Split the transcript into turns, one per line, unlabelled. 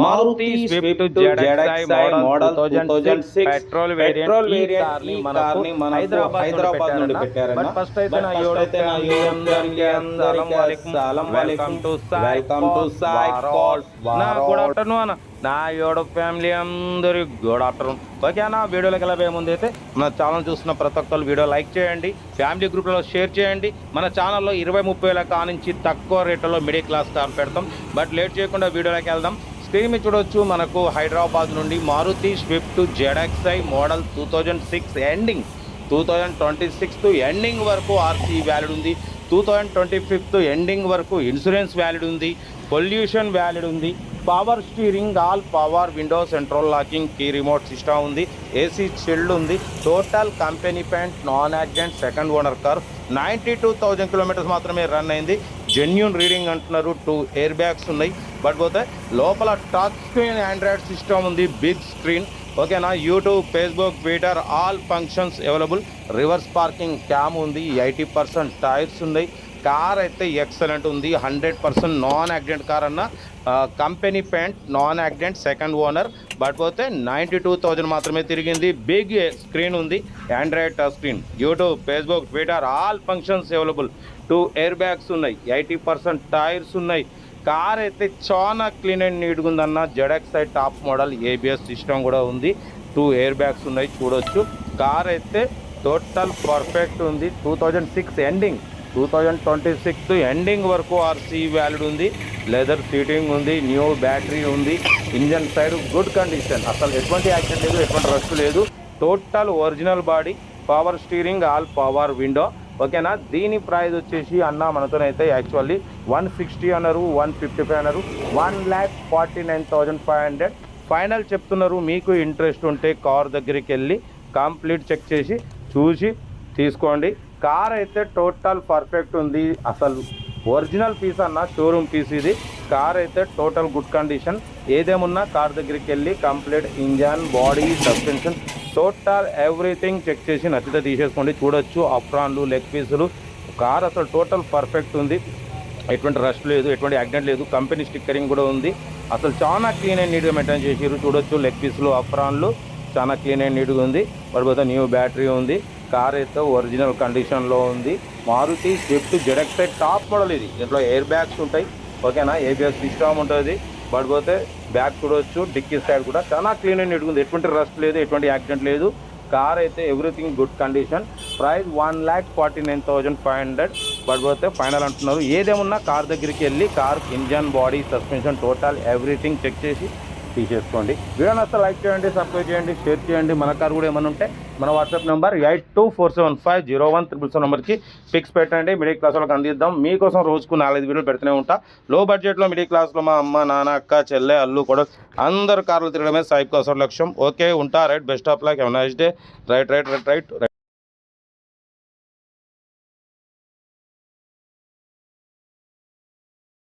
Maruti swift ZXI model 2006 petrol variant ఈ కార్ని మనకు హైదరాబాద్ హైదరాబాద్ నుండి పెట్టారన్న. బట్ ఫస్ట్ అయితే నా
అయితే నా
అందరికీ
అందరికీ
అందరికీ
అస్సలం
welcome to
welcome to Sai
Sai నా. గుడ్ ఆఫ్టర్నూన్ అన్న. నా యోడ ఫ్యామిలీ అందరి గుడ్ ఆఫ్టర్నూన్ ఓకే అన్న వీడియోలోకి వెళ్ళబోయే ముందు అయితే మన ఛానల్ చూస్తున్న ప్రతి ఒక్కరు వీడియో లైక్ చేయండి ఫ్యామిలీ గ్రూప్లలో షేర్ చేయండి. మన ఛానల్లో ఇరవై ముప్పై వేల కానించి తక్కువ రేట్లలో మిడిల్ క్లాస్ కార్ పెడతాం. బట్ లేట్ చేయకుండా వీడియోలోకి వెళ్దాం. స్క్రీన్ చూడొచ్చు. మనకు హైదరాబాద్ నుండి Maruti swift ZXI model two thousand six ending two thousand twenty sixth ending వరకు ఆర్సీ వ్యాలిడ్ ఉంది. Two thousand twenty fifth ending వరకు ఇన్సూరెన్స్ వ్యాలిడ్ ఉంది. పొల్యూషన్ వ్యాలిడ్ ఉంది. Power steering all power window central locking key remote system ఉంది. AC chilled ఉంది. Total company paint non accident second owner car. Ninety two thousand kilometres మాత్రమే run అయింది. Genuine reading అంటున్నారు. Two air bags ఉన్నాయి. But పోతే లోపల touch screen Android system ఉంది. Big screen ఓకేనా YouTube Facebook Twitter all functions available reverse parking cam ఉంది. Eighty percent tyres ఉన్నాయి. కార్ అయితే ఎక్సలెంట్ ఉంది. Hundred percent non accident car అన్న company paint non accident second owner. But పోతే ninety two thousand మాత్రమే తిరిగింది. Big screen ఉంది. Android touch screen YouTube Facebook Twitter all functions available. Two air bags ఉన్నాయి. Eighty percent tyres ఉన్నాయి. Car అయితే చాలా clean and నీట్గా ఉందన్న ZXI top model ABS system కూడా ఉంది. టూ ఎయిర్ బ్యాగ్స్ ఉన్నాయి. చూడొచ్చు. కార్ అయితే టోటల్ పర్ఫెక్ట్ ఉంది. Two thousand six ending. Two thousand twenty six ending వరకు ఆర్సీ వ్యాలిడ్ ఉంది. లెదర్ సీటింగ్ ఉంది న్యూ బ్యాటరీ ఉంది. ఇంజన్ సైడ్ గుడ్ కండిషన్ అసలు ఎటువంటి యాక్సిడెంట్ లేదు ఎటువంటి రష్ లేదు. Total original body power steering all power window ఓకేనా దీని ప్రైజ్ వచ్చేసి అన్న మనతోనైతే యాక్చువల్లీ వన్ సిక్స్టీ అన్నారు వన్ ఫిఫ్టీ ఫైవ్ అన్నారు. One lakh forty nine thousand five hundred final చెప్తున్నారు మీకు ఇంట్రెస్ట్ ఉంటే కార్ దగ్గరికి వెళ్ళి కంప్లీట్ చెక్ చేసి చూసి తీసుకోండి. కార్ అయితే టోటల్ పర్ఫెక్ట్ ఉంది. అసలు ఒరిజినల్ పీస్ అన్న షోరూమ్ పీస్ ఇది. కార్ అయితే టోటల్ గుడ్ కండిషన్. ఏదేమున్నా కార్ దగ్గరికి వెళ్ళి complete engine body suspension total everything check చేసి నచ్చితే తీసేసుకోండి. చూడొచ్చు అప్రాన్లు లెగ్ పీసులు. కార్ అసలు టోటల్ పర్ఫెక్ట్ ఉంది. ఎటువంటి రష్ లేదు ఎటువంటి యాక్సిడెంట్ లేదు. కంపెనీ స్టిక్కరింగ్ కూడా ఉంది. అసలు చాలా క్లీన్ అండ్ నీట్గా మెయింటైన్ చేసారు చూడొచ్చు లెగ్ పీసులు అప్రాన్లు చాలా క్లీన్ అండ్ నీట్గా ఉంది. పడిపోతే న్యూ బ్యాటరీ ఉంది. కార్ అయితే ఒరిజినల్ కండిషన్లో ఉంది. Maruti swift ZXI top model ఇది. దీంట్లో ఎయిర్ బ్యాగ్స్ ఉంటాయి. ఓకేనా ఏబిఎస్ సిస్టమ్ ఉంటుంది. పడిపోతే బ్యాగ్ చూడవచ్చు డిక్కీ సైడ్ కూడా చాలా క్లీన్ అండ్ నీట్గా ఉంది. ఎటువంటి రస్ట్ లేదు ఎటువంటి యాక్సిడెంట్ లేదు. కార్ అయితే everything good condition price one lakh forty nine thousand five hundred పడిపోతే ఫైనల్ అంటున్నారు. ఏదేమున్నా కార్ దగ్గరికి వెళ్ళి car engine body suspension total everything check చేసి తీసేసుకోండి. వీడియో నచ్చితే లైక్ చేయండి సబ్స్క్రైబ్ చేయండి షేర్ చేయండి. మన కారు కూడా ఏమైనా ఉంటే మన WhatsApp number eight two four seven five zero one triple seven నెంబర్కి పిక్స్ పెట్టండి. మిడిల్ క్లాస్ వాళ్ళకి అందిద్దాం. మీకోసం రోజుకు నాలుగైదు వీడియోలు పెడుతూనే ఉంటా. లో బడ్జెట్లో మిడిల్ క్లాస్లో మా అమ్మ నాన్న అక్క చెల్లె అల్లు కూడా అందరు కార్లు తిరగడమే సాయిబ్ కోసం లక్ష్యం. ఓకే ఉంటా. Right best of luck. Nice day right right right right right